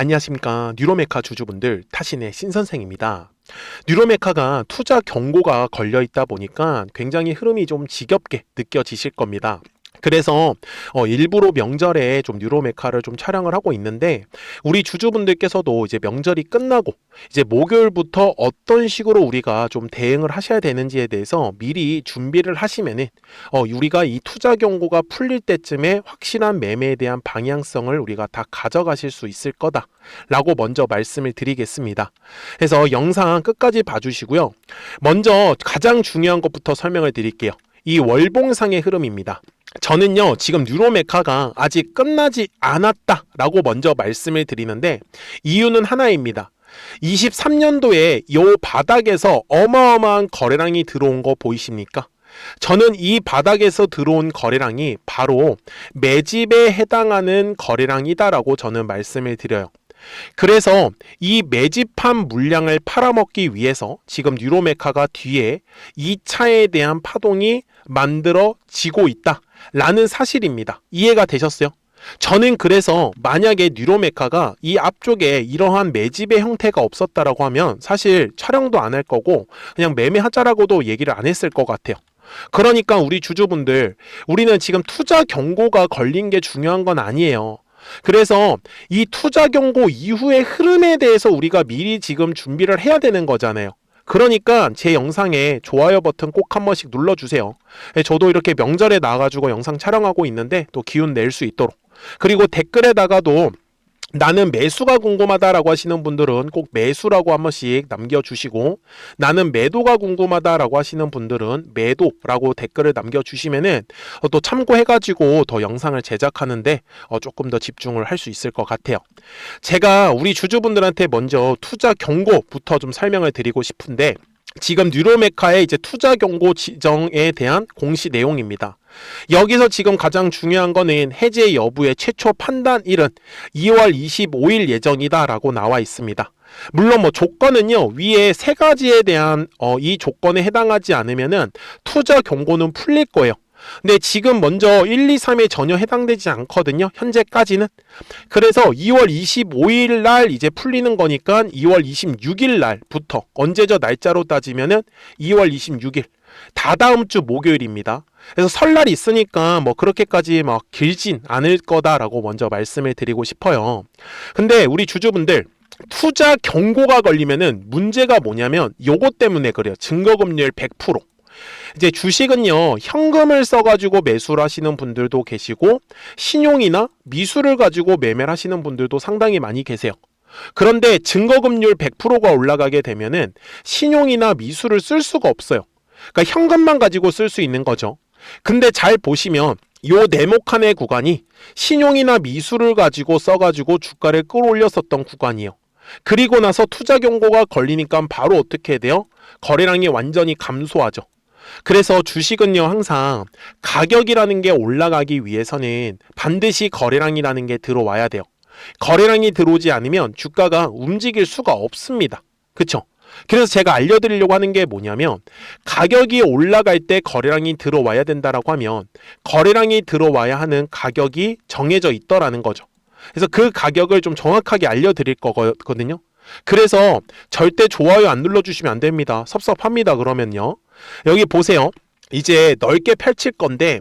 안녕하십니까. 뉴로메카 주주분들, 타신의 신선생입니다. 뉴로메카가 투자 경고가 걸려 있다 보니까 굉장히 흐름이 좀 지겹게 느껴지실 겁니다. 그래서 어, 일부러 명절에 좀 뉴로메카를 좀 촬영을 하고 있는데 우리 주주분들께서도 이제 명절이 끝나고 이제 목요일부터 어떤 식으로 우리가 좀 대응을 하셔야 되는지에 대해서 미리 준비를 하시면은 어, 우리가 이 투자 경고가 풀릴 때쯤에 확실한 매매에 대한 방향성을 우리가 다 가져가실 수 있을 거다 라고 먼저 말씀을 드리겠습니다. 그래서 영상 끝까지 봐주시고요. 먼저 가장 중요한 것부터 설명을 드릴게요. 이 월봉상의 흐름입니다. 저는요, 지금 뉴로메카가 아직 끝나지 않았다라고 먼저 말씀을 드리는데, 이유는 하나입니다. 23년도에 요 바닥에서 어마어마한 거래량이 들어온 거 보이십니까? 저는 이 바닥에서 들어온 거래량이 바로 매집에 해당하는 거래량이다라고 저는 말씀을 드려요. 그래서 이 매집한 물량을 팔아먹기 위해서 지금 뉴로메카가 뒤에 이 차에 대한 파동이 만들어지고 있다 라는 사실입니다. 이해가 되셨어요? 저는 그래서 만약에 뉴로메카가 이 앞쪽에 이러한 매집의 형태가 없었다라고 하면 사실 촬영도 안 할 거고 그냥 매매하자라고도 얘기를 안 했을 것 같아요. 그러니까 우리 주주분들 우리는 지금 투자 경고가 걸린 게 중요한 건 아니에요. 그래서 이 투자 경고 이후의 흐름에 대해서 우리가 미리 지금 준비를 해야 되는 거잖아요. 그러니까 제 영상에 좋아요 버튼 꼭 한 번씩 눌러주세요. 예, 저도 이렇게 명절에 나와가지고 영상 촬영하고 있는데 또 기운 낼 수 있도록. 그리고 댓글에다가도 나는 매수가 궁금하다라고 하시는 분들은 꼭 매수라고 한 번씩 남겨주시고 나는 매도가 궁금하다라고 하시는 분들은 매도라고 댓글을 남겨주시면은 어, 또 참고해가지고 더 영상을 제작하는데 어, 조금 더 집중을 할 수 있을 것 같아요. 제가 우리 주주분들한테 먼저 투자 경고부터 좀 설명을 드리고 싶은데 지금 뉴로메카의 이제 투자 경고 지정에 대한 공시 내용입니다. 여기서 지금 가장 중요한 거는 해제 여부의 최초 판단일은 2월 25일 예정이다라고 나와 있습니다. 물론 뭐 조건은요 위에 세 가지에 대한 어, 이 조건에 해당하지 않으면은 투자 경고는 풀릴 거예요. 근데 지금 먼저 1, 2, 3에 전혀 해당되지 않거든요. 현재까지는. 그래서 2월 25일 날 이제 풀리는 거니까 2월 26일 날부터 언제죠 날짜로 따지면은 2월 26일 다다음 주 목요일입니다. 그래서 설날이 있으니까 뭐 그렇게까지 막 길진 않을 거다라고 먼저 말씀을 드리고 싶어요. 근데 우리 주주분들 투자 경고가 걸리면은 문제가 뭐냐면 요것 때문에 그래요. 증거금리율 100%. 이제 주식은요, 현금을 써가지고 매수를 하시는 분들도 계시고, 신용이나 미수를 가지고 매매를 하시는 분들도 상당히 많이 계세요. 그런데 증거금리율 100%가 올라가게 되면은 신용이나 미수를 쓸 수가 없어요. 그러니까 현금만 가지고 쓸 수 있는 거죠. 근데 잘 보시면 요 네모칸의 구간이 신용이나 미수를 가지고 써가지고 주가를 끌어올렸었던 구간이에요. 그리고 나서 투자 경고가 걸리니까 바로 어떻게 돼요? 거래량이 완전히 감소하죠. 그래서 주식은요, 항상 가격이라는 게 올라가기 위해서는 반드시 거래량이라는 게 들어와야 돼요. 거래량이 들어오지 않으면 주가가 움직일 수가 없습니다. 그쵸? 그래서 제가 알려드리려고 하는 게 뭐냐면 가격이 올라갈 때 거래량이 들어와야 된다라고 하면 거래량이 들어와야 하는 가격이 정해져 있더라는 거죠. 그래서 그 가격을 좀 정확하게 알려드릴 거거든요. 그래서 절대 좋아요 안 눌러주시면 안 됩니다. 섭섭합니다. 그러면요. 여기 보세요. 이제 넓게 펼칠 건데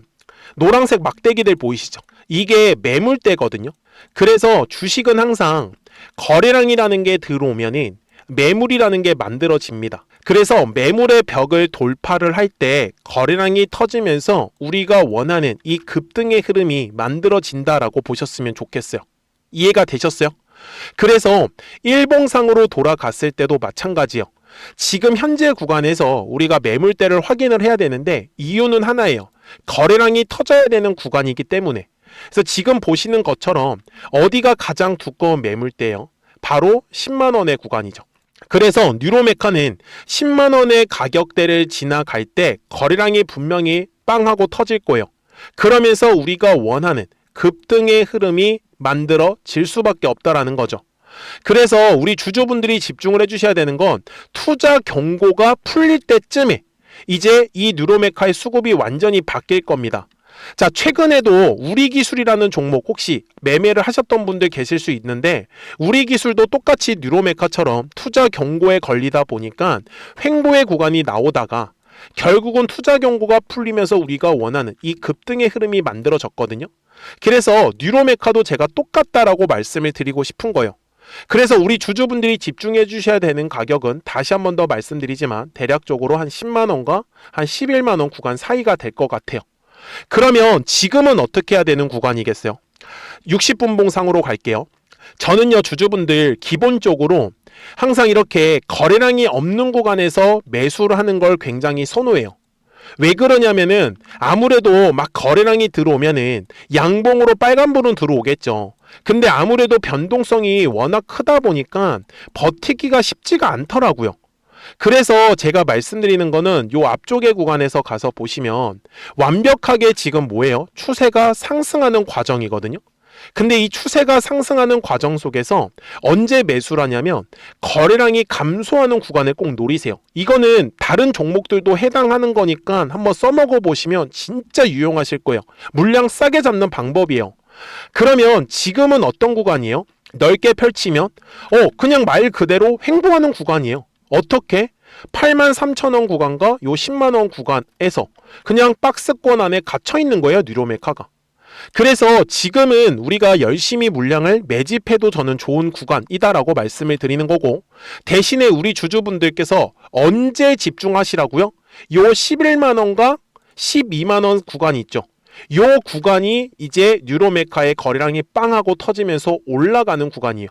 노란색 막대기들 보이시죠? 이게 매물대거든요. 그래서 주식은 항상 거래량이라는 게 들어오면은 매물이라는 게 만들어집니다. 그래서 매물의 벽을 돌파를 할 때 거래량이 터지면서 우리가 원하는 이 급등의 흐름이 만들어진다라고 보셨으면 좋겠어요. 이해가 되셨어요? 그래서 일봉상으로 돌아갔을 때도 마찬가지요. 지금 현재 구간에서 우리가 매물대를 확인을 해야 되는데 이유는 하나예요. 거래량이 터져야 되는 구간이기 때문에. 그래서 지금 보시는 것처럼 어디가 가장 두꺼운 매물대요? 바로 10만 원의 구간이죠. 그래서 뉴로메카는 10만 원의 가격대를 지나갈 때 거래량이 분명히 빵 하고 터질 거예요. 그러면서 우리가 원하는 급등의 흐름이 만들어질 수밖에 없다라는 거죠. 그래서 우리 주주분들이 집중을 해주셔야 되는 건 투자 경고가 풀릴 때쯤에 이제 이 뉴로메카의 수급이 완전히 바뀔 겁니다. 자, 최근에도 우리 기술이라는 종목 혹시 매매를 하셨던 분들 계실 수 있는데 우리 기술도 똑같이 뉴로메카처럼 투자 경고에 걸리다 보니까 횡보의 구간이 나오다가 결국은 투자 경고가 풀리면서 우리가 원하는 이 급등의 흐름이 만들어졌거든요. 그래서 뉴로메카도 제가 똑같다라고 말씀을 드리고 싶은 거예요. 그래서 우리 주주분들이 집중해 주셔야 되는 가격은 다시 한 번 더 말씀드리지만 대략적으로 한 10만 원과 한 11만 원 구간 사이가 될 것 같아요. 그러면 지금은 어떻게 해야 되는 구간이겠어요? 60분봉상으로 갈게요. 저는요, 주주분들 기본적으로 항상 이렇게 거래량이 없는 구간에서 매수를 하는 걸 굉장히 선호해요. 왜 그러냐면은 아무래도 막 거래량이 들어오면은 양봉으로 빨간불은 들어오겠죠. 근데 아무래도 변동성이 워낙 크다 보니까 버티기가 쉽지가 않더라고요. 그래서 제가 말씀드리는 거는 요 앞쪽의 구간에서 가서 보시면 완벽하게 지금 뭐예요? 추세가 상승하는 과정이거든요. 근데 이 추세가 상승하는 과정 속에서 언제 매수를 하냐면 거래량이 감소하는 구간을 꼭 노리세요. 이거는 다른 종목들도 해당하는 거니까 한번 써먹어 보시면 진짜 유용하실 거예요. 물량 싸게 잡는 방법이에요. 그러면 지금은 어떤 구간이에요? 넓게 펼치면 어 그냥 말 그대로 횡보하는 구간이에요. 어떻게? 8만 3천 원 구간과 요 10만 원 구간에서 그냥 박스권 안에 갇혀 있는 거예요, 뉴로메카가. 그래서 지금은 우리가 열심히 물량을 매집해도 저는 좋은 구간이다라고 말씀을 드리는 거고 대신에 우리 주주분들께서 언제 집중하시라고요? 요 11만 원과 12만 원 구간이 있죠. 요 구간이 이제 뉴로메카의 거래량이 빵하고 터지면서 올라가는 구간이에요.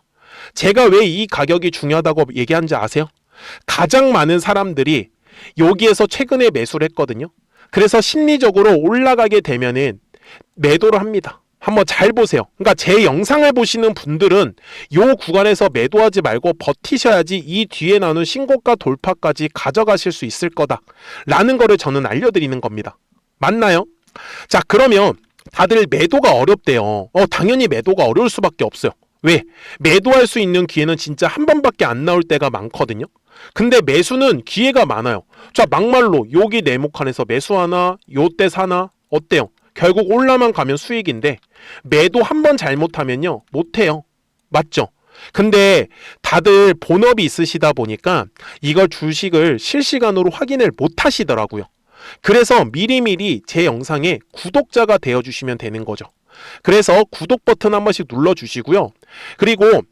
제가 왜 이 가격이 중요하다고 얘기하는지 아세요? 가장 많은 사람들이 여기에서 최근에 매수를 했거든요. 그래서 심리적으로 올라가게 되면은 매도를 합니다. 한번 잘 보세요. 그러니까 제 영상을 보시는 분들은 요 구간에서 매도하지 말고 버티셔야지 이 뒤에 나오는 신고가 돌파까지 가져가실 수 있을 거다. 라는 거를 저는 알려드리는 겁니다. 맞나요? 자, 그러면 다들 매도가 어렵대요. 어, 당연히 매도가 어려울 수밖에 없어요. 왜? 매도할 수 있는 기회는 진짜 한 번밖에 안 나올 때가 많거든요. 근데 매수는 기회가 많아요. 자, 막말로 여기 네모칸에서 매수하나, 요때 사나, 어때요? 결국 올라만 가면 수익인데 매도 한 번 잘못하면요. 못해요. 맞죠? 근데 다들 본업이 있으시다 보니까 이걸 주식을 실시간으로 확인을 못 하시더라고요. 그래서 미리미리 제 영상에 구독자가 되어 주시면 되는 거죠. 그래서 구독 버튼 한 번씩 눌러 주시고요. 그리고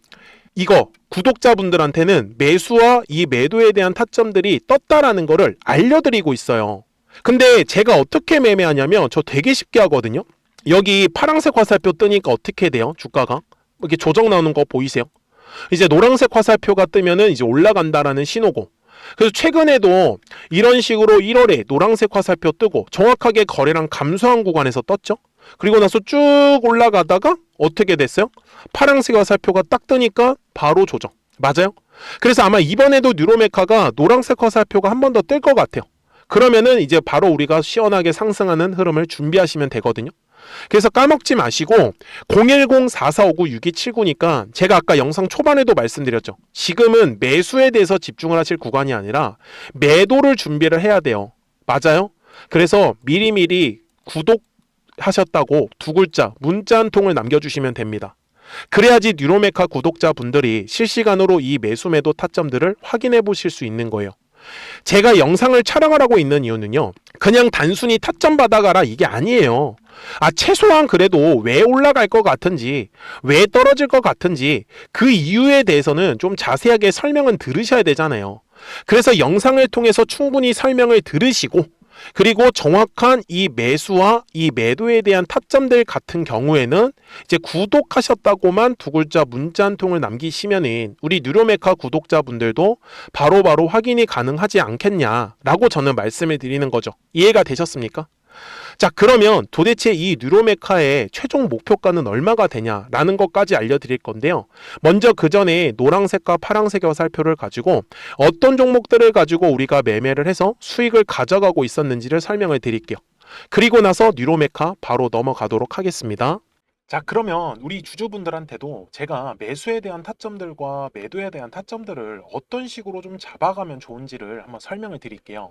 이거 구독자분들한테는 매수와 이 매도에 대한 타점들이 떴다라는 거를 알려드리고 있어요 근데 제가 어떻게 매매하냐면 저 되게 쉽게 하거든요. 여기 파란색 화살표 뜨니까 어떻게 돼요? 주가가 이렇게 조정 나오는 거 보이세요? 이제 노란색 화살표가 뜨면은 이제 올라간다라는 신호고. 그래서 최근에도 이런 식으로 1월에 노란색 화살표 뜨고 정확하게 거래량 감소한 구간에서 떴죠. 그리고 나서 쭉 올라가다가 어떻게 됐어요? 파란색 화살표가 딱 뜨니까 바로 조정. 맞아요? 그래서 아마 이번에도 뉴로메카가 노란색 화살표가 한 번 더 뜰 것 같아요. 그러면은 이제 바로 우리가 시원하게 상승하는 흐름을 준비하시면 되거든요. 그래서 까먹지 마시고 010-4459-6279니까 제가 아까 영상 초반에도 말씀드렸죠. 지금은 매수에 대해서 집중을 하실 구간이 아니라 매도를 준비를 해야 돼요. 맞아요? 그래서 미리미리 구독하셨다고 두 글자 문자 한 통을 남겨주시면 됩니다. 그래야지 뉴로메카 구독자분들이 실시간으로 이 매수 매도 타점들을 확인해 보실 수 있는 거예요. 제가 영상을 촬영하라고 있는 이유는요. 그냥 단순히 타점 받아가라 이게 아니에요. 아, 최소한 그래도 왜 올라갈 것 같은지, 왜 떨어질 것 같은지 그 이유에 대해서는 좀 자세하게 설명은 들으셔야 되잖아요. 그래서 영상을 통해서 충분히 설명을 들으시고 그리고 정확한 이 매수와 이 매도에 대한 타점들 같은 경우에는 이제 구독하셨다고만 두 글자 문자 한 통을 남기시면은 우리 뉴로메카 구독자분들도 바로바로 바로 확인이 가능하지 않겠냐라고 저는 말씀을 드리는 거죠. 이해가 되셨습니까? 자, 그러면 도대체 이 뉴로메카의 최종 목표가는 얼마가 되냐라는 것까지 알려드릴 건데요. 먼저 그 전에 노란색과 파란색의 화살표를 가지고 어떤 종목들을 가지고 우리가 매매를 해서 수익을 가져가고 있었는지를 설명을 드릴게요. 그리고 나서 뉴로메카 바로 넘어가도록 하겠습니다. 자, 그러면 우리 주주분들한테도 제가 매수에 대한 타점들과 매도에 대한 타점들을 어떤 식으로 좀 잡아가면 좋은지를 한번 설명을 드릴게요.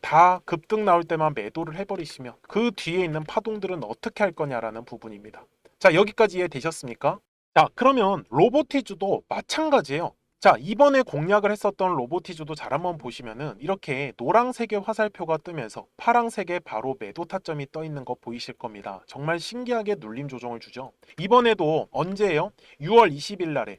다 급등 나올 때만 매도를 해버리시면 그 뒤에 있는 파동들은 어떻게 할 거냐라는 부분입니다. 자 여기까지 이해되셨습니까? 자 그러면 로보티즈도 마찬가지예요. 자 이번에 공략을 했었던 로보티즈도 잘 한번 보시면은 이렇게 노란색의 화살표가 뜨면서 파란색에 바로 매도 타점이 떠 있는 거 보이실 겁니다. 정말 신기하게 눌림 조정을 주죠. 이번에도 언제예요? 6월 20일 날에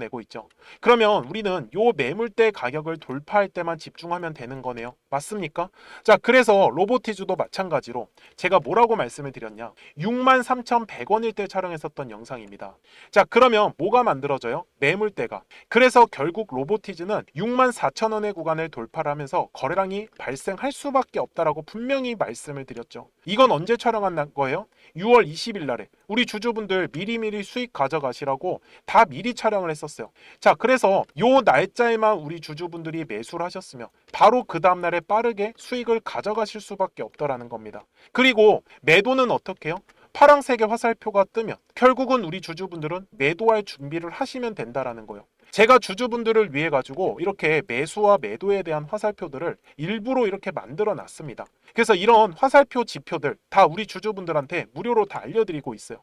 내고 있죠. 그러면 우리는 요 매물대 가격을 돌파할 때만 집중하면 되는 거네요. 맞습니까? 자, 그래서 로보티즈도 마찬가지로 제가 뭐라고 말씀을 드렸냐? 63,100원일 때 촬영했었던 영상입니다. 자, 그러면 뭐가 만들어져요? 매물대가. 그래서 결국 로보티즈는 64,000원의 구간을 돌파를 하면서 거래량이 발생할 수밖에 없다라고 분명히 말씀을 드렸죠. 이건 언제 촬영한 거예요? 6월 20일 날에 우리 주주분들 미리미리 수익 가져가시라고 다 미리 촬영을 했었어요. 자, 그래서 요 날짜에만 우리 주주분들이 매수를 하셨으면 바로 그 다음 날에 빠르게 수익을 가져가실 수밖에 없더라는 겁니다. 그리고 매도는 어떻게 해요? 파란색의 화살표가 뜨면 결국은 우리 주주분들은 매도할 준비를 하시면 된다라는 거예요. 제가 주주분들을 위해 가지고 이렇게 매수와 매도에 대한 화살표들을 일부러 이렇게 만들어 놨습니다. 그래서 이런 화살표 지표들 다 우리 주주분들한테 무료로 다 알려드리고 있어요.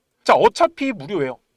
자 어차피 무료예요.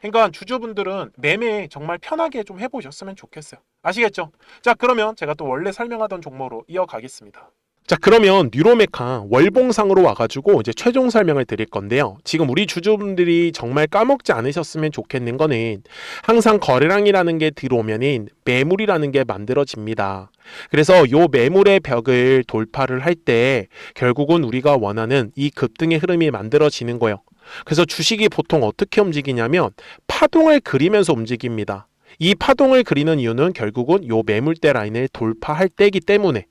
그러니까 주주분들은 매매 정말 편하게 좀 해보셨으면 좋겠어요. 아시겠죠? 자 그러면 제가 또 원래 설명하던 종목으로 이어가겠습니다. 자 그러면 뉴로메카 월봉상으로 와가지고 이제 최종 설명을 드릴 건데요. 지금 우리 주주분들이 정말 까먹지 않으셨으면 좋겠는 거는 항상 거래량이라는 게 들어오면은 매물이라는 게 만들어집니다. 그래서 요 매물의 벽을 돌파를 할 때 결국은 우리가 원하는 이 급등의 흐름이 만들어지는 거예요. 그래서 주식이 보통 어떻게 움직이냐면 파동을 그리면서 움직입니다. 이 파동을 그리는 이유는 결국은 요 매물대 라인을 돌파할 때이기 때문에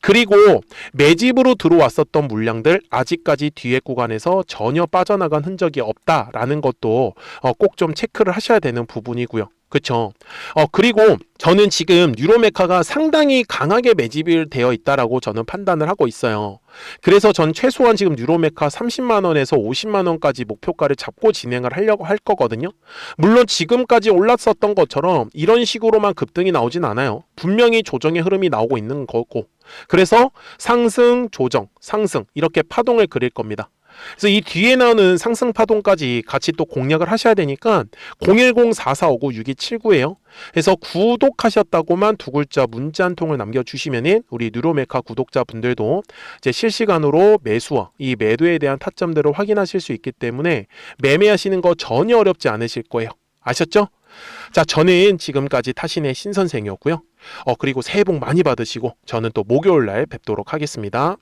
그리고 매집으로 들어왔었던 물량들 아직까지 뒤에 구간에서 전혀 빠져나간 흔적이 없다라는 것도 어, 꼭좀 체크를 하셔야 되는 부분이고요. 그렇죠. 어 그리고 저는 지금 뉴로메카가 상당히 강하게 매집이 되어 있다라고 저는 판단을 하고 있어요. 그래서 전 최소한 지금 뉴로메카 30만 원에서 50만 원까지 목표가를 잡고 진행을 하려고 할 거거든요. 물론 지금까지 올랐었던 것처럼 이런 식으로만 급등이 나오진 않아요. 분명히 조정의 흐름이 나오고 있는 거고. 그래서 상승, 조정, 상승 이렇게 파동을 그릴 겁니다. 그래서 이 뒤에 나오는 상승 파동까지 같이 또 공략을 하셔야 되니까 010-4459-6279예요. 그래서 구독하셨다고만 두 글자 문자 한 통을 남겨주시면은 우리 뉴로메카 구독자분들도 이제 실시간으로 매수와 이 매도에 대한 타점들을 확인하실 수 있기 때문에 매매하시는 거 전혀 어렵지 않으실 거예요. 아셨죠? 자, 저는 지금까지 타신의 신선생이었고요. 어, 그리고 새해 복 많이 받으시고 저는 또 목요일 날 뵙도록 하겠습니다.